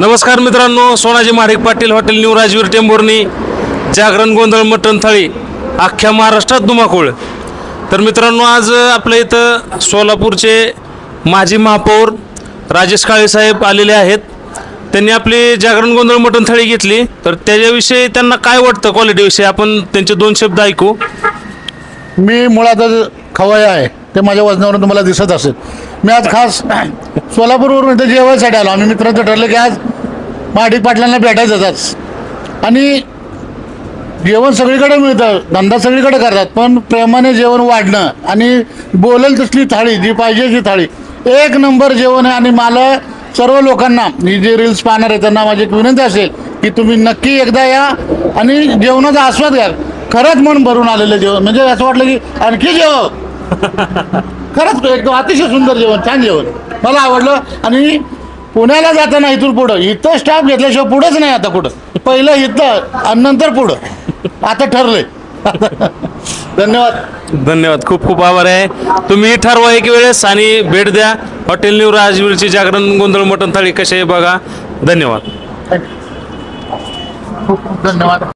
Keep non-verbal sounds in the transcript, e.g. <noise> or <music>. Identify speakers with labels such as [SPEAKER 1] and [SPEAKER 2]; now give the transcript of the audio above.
[SPEAKER 1] नमस्कार मित्रांनो Sonaji Mahadik Patil hotel new Rajveer Tembhurni जागरण गोंधळ मटण थाळी अख्ख्या महाराष्ट्रात धुमाकूळ. तर मित्रांनो आज आपल्या इथं सोलापूरचे माजी महापौर राजेश काळेसाहेब आलेले आहेत. त्यांनी आपली जागरण गोंधळ मटण थाळी घेतली. तर त्याच्याविषयी त्यांना काय वाटतं क्वालिटीविषयी आपण त्यांचे दोन शब्द ऐकू.
[SPEAKER 2] मी मुळातच खवय आहे. ते माझ्या वजनावरून तुम्हाला दिसत असेल. मी आज खास सोलापूरवरून इथं जेवायसाठी आलो. आम्ही मित्रांचं ठरलं की आज माडी पाटलांना भेटायचं आज आणि जेवण सगळीकडे मिळतं. धंदा सगळीकडे करतात. पण प्रेमाने जेवण वाढणं आणि बोलेल तसली थाळी जी पाहिजे ती थाळी. एक नंबर जेवण आहे आणि मला सर्व लोकांना ही जे रील्स पाहणार आहे त्यांना माझी एक विनंती असेल की तुम्ही नक्की एकदा या आणि जेवणाचा आस्वाद घ्या. खरंच मन भरून आलेलं जेवण. म्हणजे असं वाटलं की आणखी जेव <laughs> खरंच एकदम अतिशय सुंदर जेवण छान जेवण. मला आवडलं. आणि पुण्याला जाताना इथून पुढं. इथं स्टाफ घेतल्याशिवाय पुढंच नाही आता कुठं. पहिलं इथं आणि नंतर पुढं. आता ठरलंय. <laughs> धन्यवाद.
[SPEAKER 1] धन्यवाद. खूप खूप आभार आहे. तुम्ही ठरवा एक वेळेस आणि भेट द्या. हॉटेल न्यू राजवीरची जागरण गोंधळ मटण थाळी कशी आहे बघा. धन्यवाद.
[SPEAKER 2] खूप खूप धन्यवाद.